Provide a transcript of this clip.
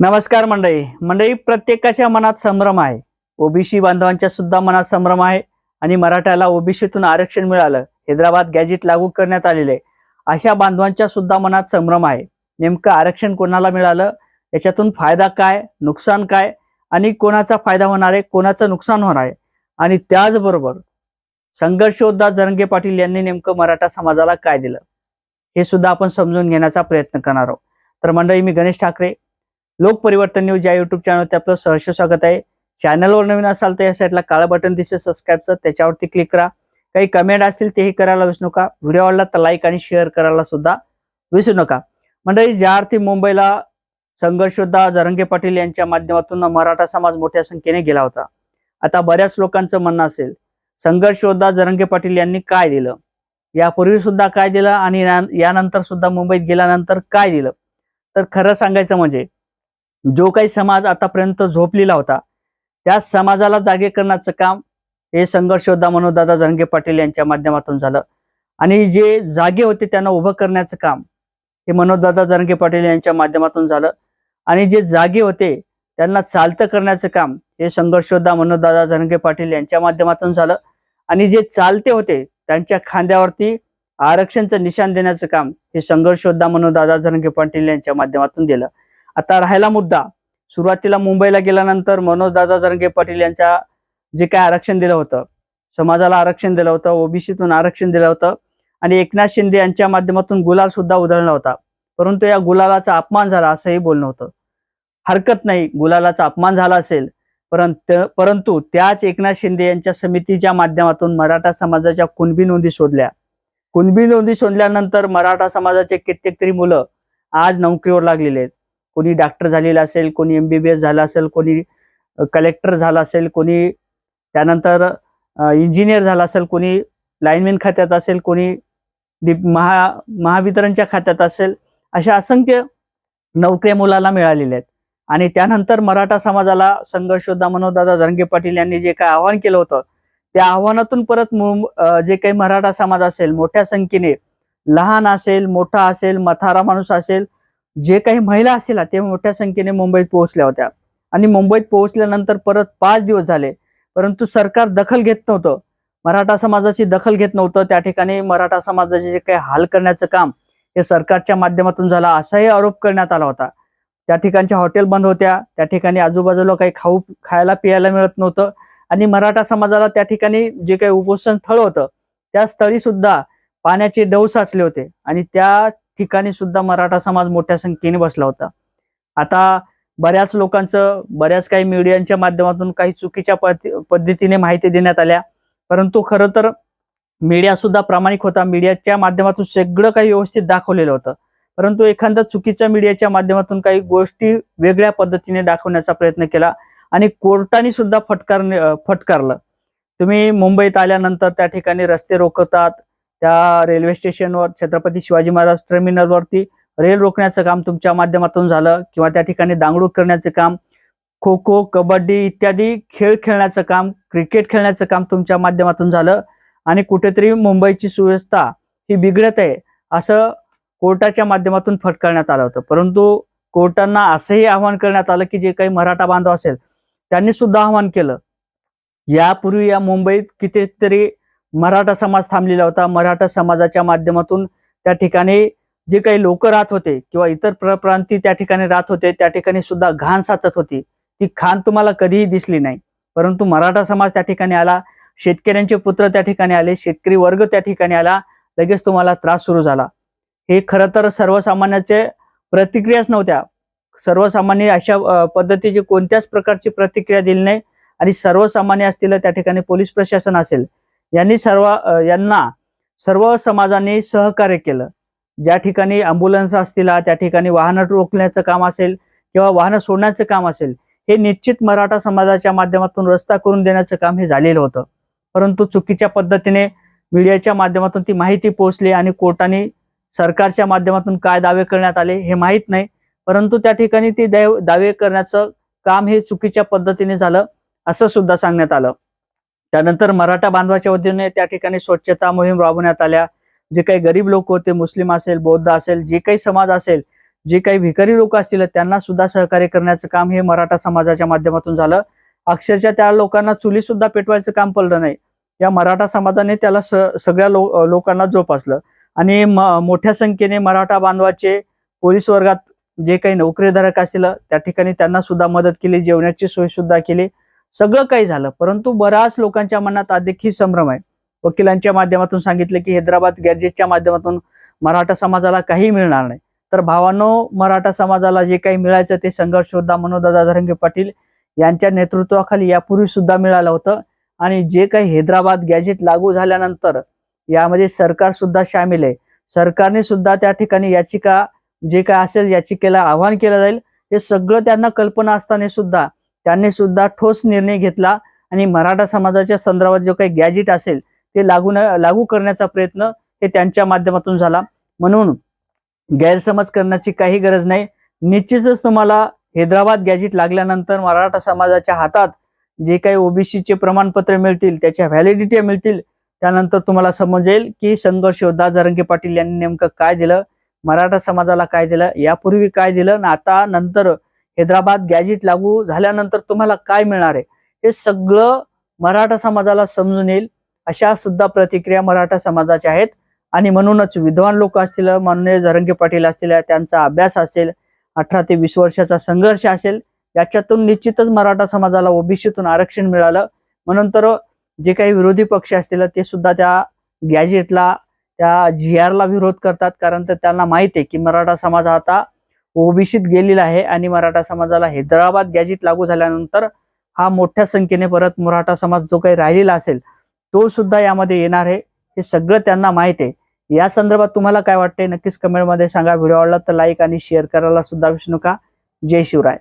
नमस्कार मंडळी. मंडळी प्रत्येकाच्या मनात संभ्रम आहे. ओबीसी बांधवांच्या सुद्धा मनात संभ्रम आहे आणि मराठ्याला ओबीसीतून आरक्षण मिळालं हैदराबाद गॅजेट लागू करण्यात आलेले. अशा बांधवांच्या सुद्धा मनात संभ्रम आहे. नेमकं आरक्षण कोणाला मिळालं? याच्यातून फायदा काय? नुकसान काय? आणि कोणाचा फायदा होणार आहे? कोणाचं नुकसान होणार आहे? आणि त्याचबरोबर संघर्षोद्धा जरंगे पाटील यांनी नेमकं मराठा समाजाला काय दिलं? हे सुद्धा आपण समजून घेण्याचा प्रयत्न करणार आहोत. तर मंडळी मी गणेश ठाकरे लोक परिवर्तन न्यूज या युट्यूब चॅनलवरती आपलं सहर्ष स्वागत आहे. चॅनलवर नवीन असाल तर या साईडला काळा बटन दिसेल सबस्क्राईबचं त्याच्यावरती क्लिक करा. काही कमेंट असतील तेही करायला विसरू नका. व्हिडिओ आवडला तर लाईक आणि शेअर करायला सुद्धा विसरू नका. मंडळी ज्या अर्थी मुंबईला संघर्षोद्धा जरंगे पाटील यांच्या माध्यमातून मराठा समाज मोठ्या संख्येने गेला होता. आता बऱ्याच लोकांचं म्हणणं असेल संघर्षोद्धा जरंगे पाटील यांनी काय दिलं? यापूर्वी सुद्धा काय दिलं आणि यानंतर सुद्धा मुंबईत गेल्यानंतर काय दिलं? तर खरं सांगायचं म्हणजे जो काही समाज आतापर्यंत झोपलेला होता त्या समाजाला जागे करण्याचं काम हे संघर्ष योद्धा मनोदादा जरंगे पाटील यांच्या माध्यमातून झालं. आणि जे जागे होते त्यांना उभं करण्याचं काम हे मनोजदादा जरंगे पाटील यांच्या माध्यमातून झालं. आणि जे जागे होते त्यांना चालतं करण्याचं काम हे संघर्ष योद्धा मनोजदादा जरंगे पाटील यांच्या माध्यमातून झालं. आणि जे चालते होते त्यांच्या खांद्यावरती आरक्षणचं निशाण देण्याचं काम हे संघर्ष योद्धा मनोजदादा जरंगे पाटील यांच्या माध्यमातून दिलं. आता राहिला मुद्दा. सुरुवातीला मुंबईला गेल्यानंतर मनोज दादा जरंगे पाटील यांच्या जे काय आरक्षण दिलं होतं समाजाला आरक्षण दिलं होतं ओबीसीतून आरक्षण दिलं होतं आणि एकनाथ शिंदे यांच्या माध्यमातून गुलाल सुद्धा उधळला होता. परंतु या गुलालाचा अपमान झाला असंही बोलणं होतं. हरकत नाही गुलालाचा अपमान झाला असेल. परंतु परंतु त्याच एकनाथ शिंदे यांच्या समितीच्या माध्यमातून मराठा समाजाच्या कुणबी नोंदी शोधल्या कुणबी नोंदी शोधल्यानंतर मराठा समाजाचे कित्येक तरी मुलं आज नोकरीवर लागलेले आहेत. कोणी डॉक्टर झालेलं असेल कोणी एस झालं असेल कोणी कलेक्टर झालं असेल कोणी त्यानंतर इंजिनियर झाला असेल कोणी लाईनमॅन खात्यात असेल कोणी डिप- महा महावितरणच्या खात्यात असेल अशा असंख्य नोकऱ्या मुलाला मिळालेल्या आहेत. आणि त्यानंतर मराठा समाजाला संघर्षोद्धा मनोदादा मनोजदादा पाटील यांनी जे काय आवाहन केलं होतं त्या आव्हानातून परत जे काही मराठा समाज असेल मोठ्या संख्येने लहान असेल मोठा असेल मथारा माणूस असेल जे काही महिला असेल ते मोठ्या संख्येने मुंबईत पोहोचल्या होत्या. आणि मुंबईत पोहोचल्यानंतर परत पाच दिवस झाले. परंतु सरकार दखल घेत नव्हतं. मराठा समाजाची दखल घेत नव्हतं. त्या ठिकाणी मराठा समाजाचे जे काही हाल करण्याचं काम हे सरकारच्या माध्यमातून झालं असाही आरोप करण्यात आला होता. त्या ठिकाणच्या हॉटेल बंद होत्या. त्या ठिकाणी आजूबाजूला काही खाऊ खायला पियायला मिळत नव्हतं. आणि मराठा समाजाला त्या ठिकाणी जे काही उपोषण स्थळ होतं त्या स्थळी सुद्धा पाण्याचे डव साचले होते. आणि त्या ठिकाणी सुद्धा मराठा समाज मोठ्या संख्येने बसला होता. आता बऱ्याच लोकांचं बऱ्याच काही मीडियांच्या माध्यमातून काही चुकीच्या पद्धती- पद्धतीने माहिती देण्यात आल्या. परंतु खरं तर मीडिया सुद्धा प्रामाणिक होता. मीडियाच्या माध्यमातून सगळं काही व्यवस्थित दाखवलेलं होतं. परंतु एखादा चुकीच्या मीडियाच्या माध्यमातून काही गोष्टी वेगळ्या पद्धतीने दाखवण्याचा प्रयत्न केला आणि कोर्टाने सुद्धा फटकार फटकारलं. तुम्ही मुंबईत आल्यानंतर त्या ठिकाणी रस्ते रोखतात त्या रेल्वे स्टेशनवर छत्रपती शिवाजी महाराज टर्मिनलवरती रेल रोखण्याचं काम तुमच्या माध्यमातून झालं किंवा त्या ठिकाणी दांगडूक करण्याचं काम खो खो कबड्डी इत्यादी खेळ खेळण्याचं काम क्रिकेट खेळण्याचं काम तुमच्या माध्यमातून झालं आणि कुठेतरी मुंबईची सुव्यवस्था ही बिघडत आहे असं कोर्टाच्या माध्यमातून फटकारण्यात आलं होतं. परंतु कोर्टांना असंही आव्हान करण्यात आलं की जे काही मराठा बांधव असेल त्यांनी सुद्धा आवाहन केलं. यापूर्वी या मुंबईत कितीतरी मराठा समाज थांबलेला होता. मराठा समाजाच्या माध्यमातून त्या ठिकाणी जे काही लोक राहत होते किंवा इतर प्रप्रांती त्या ठिकाणी राहत होते त्या ठिकाणी सुद्धा घाण साचत होती. ती खाण तुम्हाला कधीही दिसली नाही. परंतु मराठा समाज त्या ठिकाणी आला शेतकऱ्यांचे पुत्र त्या ठिकाणी आले शेतकरी वर्ग त्या ठिकाणी आला लगेच तुम्हाला त्रास सुरू झाला. हे खरं तर सर्वसामान्याचे प्रतिक्रियाच नव्हत्या. सर्वसामान्य अशा पद्धतीची कोणत्याच प्रकारची प्रतिक्रिया दिली नाही आणि सर्वसामान्य असतील त्या ठिकाणी पोलीस प्रशासन असेल. यांनी सर्व यांना सर्व समाजाने सहकार्य केलं. ज्या ठिकाणी अँब्युलन्स असतील त्या ठिकाणी वाहनं रोखण्याचं काम असेल किंवा वाहनं सोडण्याचं काम असेल हे निश्चित मराठा समाजाच्या माध्यमातून रस्ता करून देण्याचं काम हे झालेलं होतं. परंतु चुकीच्या पद्धतीने मीडियाच्या माध्यमातून ती माहिती पोहोचली आणि कोर्टाने सरकारच्या माध्यमातून काय दावे करण्यात आले हे माहीत नाही. परंतु त्या ठिकाणी ती दावे करण्याचं काम हे चुकीच्या पद्धतीने झालं असं सुद्धा सांगण्यात आलं. त्यानंतर मराठा बांधवाच्या वतीने त्या ठिकाणी स्वच्छता मोहीम राबवण्यात आल्या. जे काही गरीब लोक होते मुस्लिम असेल बौद्ध असेल जे काही समाज असेल जे काही भिकारी लोक असतील त्यांना सुद्धा सहकार्य करण्याचं काम हे मराठा समाजाच्या माध्यमातून झालं. अक्षरशः त्या लोकांना चुली सुद्धा पेटवायचं काम पडलं नाही. या मराठा समाजाने त्याला स सगळ्या लो लोकांना जोपासलं. आणि म- मोठ्या संख्येने मराठा बांधवाचे पोलीस वर्गात जे काही नोकरीधारक असतील त्या ठिकाणी त्यांना सुद्धा मदत केली जेवणाची सोय सुद्धा केली. सगळं काही झालं. परंतु बऱ्याच लोकांच्या मनात देखील संभ्रम आहे. वकिलांच्या माध्यमातून सांगितलं की हैदराबाद गॅजेटच्या माध्यमातून मराठा समाजाला काही मिळणार नाही. तर भावांनो मराठा समाजाला जे काही मिळायचं ते संघर्ष सुद्धा मनोदादा धरंगे पाटील यांच्या नेतृत्वाखाली यापूर्वी सुद्धा मिळालं होतं. आणि जे काही हैदराबाद गॅजेट लागू झाल्यानंतर यामध्ये सरकार सुद्धा सामील आहे. सरकारने सुद्धा त्या ठिकाणी याचिका जे काय असेल याचिकेला आव्हान केलं जाईल. हे सगळं त्यांना कल्पना असताना सुद्धा त्यांनी सुद्धा ठोस निर्णय घेतला आणि मराठा समाजाच्या संदर्भात जो काही गॅजेट असेल ते लागू लागू करण्याचा प्रयत्न हे त्यांच्या माध्यमातून झाला. म्हणून गैरसमज करण्याची काही गरज नाही. निश्चितच तुम्हाला हैदराबाद गॅजेट लागल्यानंतर मराठा समाजाच्या हातात जे काही ओबीसीचे प्रमाणपत्र मिळतील त्याच्या व्हॅलिडिटी मिळतील त्यानंतर तुम्हाला समजेल की संघर्ष योद्धा जरंगे पाटील यांनी नेमकं काय दिलं मराठा समाजाला काय दिलं यापूर्वी काय दिलं आणि आता नंतर हैदराबाद गॅजेट लागू झाल्यानंतर तुम्हाला काय मिळणार आहे? हे सगळं मराठा समाजाला समजून येईल. अशा सुद्धा प्रतिक्रिया मराठा समाजाच्या आहेत. आणि म्हणूनच विद्वान लोक असतील माननीय जरंगे पाटील असतील त्यांचा अभ्यास असेल अठरा ते वीस वर्षाचा संघर्ष असेल याच्यातून निश्चितच मराठा समाजाला ओबीसीतून आरक्षण मिळालं. म्हणून तर जे काही विरोधी पक्ष असतील ते सुद्धा त्या गॅजेटला त्या जी आरला विरोध करतात. कारण तर त्यांना माहिती आहे की मराठा समाज हा आता ओबीसीत गेलेला आहे आणि मराठा समाजाला हैदराबाद गॅजेट लागू झाल्यानंतर हा मोठ्या संख्येने परत मराठा समाज जो काही राहिलेला असेल तो सुद्धा यामध्ये येणार आहे. हे सगळं त्यांना माहिती आहे. या संदर्भात तुम्हाला काय वाटतंय? नक्कीच कमेंटमध्ये सांगा. व्हिडिओ आवडला तर लाईक आणि शेअर करायला सुद्धा विसरू नका. जय शिवराय.